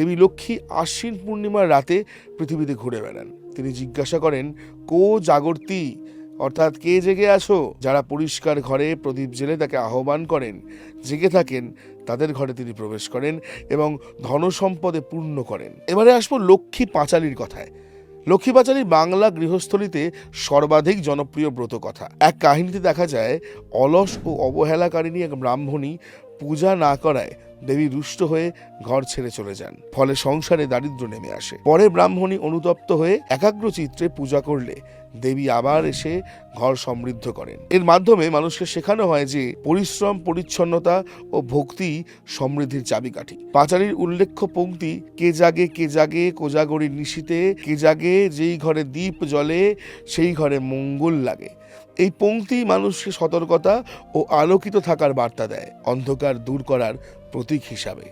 দেবী লক্ষ্মী আশ্বিন পূর্ণিমার রাতে পৃথিবীতে ঘুরে বেড়ান। তিনি জিজ্ঞাসা করেন, কো জাগর্তি? অর্থাৎ কে জেগে আছো? যারা পরিষ্কার ঘরে প্রদীপ জেলে তাকে আহ্বান করেন, জেগে থাকেন, তাদের ঘরে তিনি প্রবেশ করেন এবং ধনসম্পদে পূর্ণ করেন। এবারে আসব লক্ষ্মী পাঁচালির কথায়। লক্ষ্মী পাঁচালী বাংলা গৃহস্থলীতে সর্বাধিক জনপ্রিয় ব্রত কথা এক কাহিনীতে দেখা যায়, অলস ও অবহেলাকারিণী এক ব্রাহ্মণী পূজা না করায় দেবী রুষ্ট হয়ে ঘর ছেড়ে চলে যান। ফলে সংসারে দারিদ্র্য নেমে আসে। পরে ব্রাহ্মণী অনুতপ্ত হয়ে একাগ্র চিত্রে পূজা করলে দেবী আবার এসে ঘর সমৃদ্ধ করেন। এর মাধ্যমে মানুষকে শেখানো হয় যে পরিশ্রম, পরিচ্ছন্নতা ও ভক্তি সমৃদ্ধির চাবিকাঠি। পাঁচালীর উল্লেখ্য পঙ্ক্তি, কে জাগে কে জাগে কোজাগরীর নিশিতে, কে জাগে, যেই ঘরে দীপ জ্বলে, সেই ঘরে মঙ্গল লাগে। এই পংক্তি মানুষকে সতর্কতা ও আলোকিত থাকার বার্তা দেয় অন্ধকার দূর করার প্রতীক হিসাবে।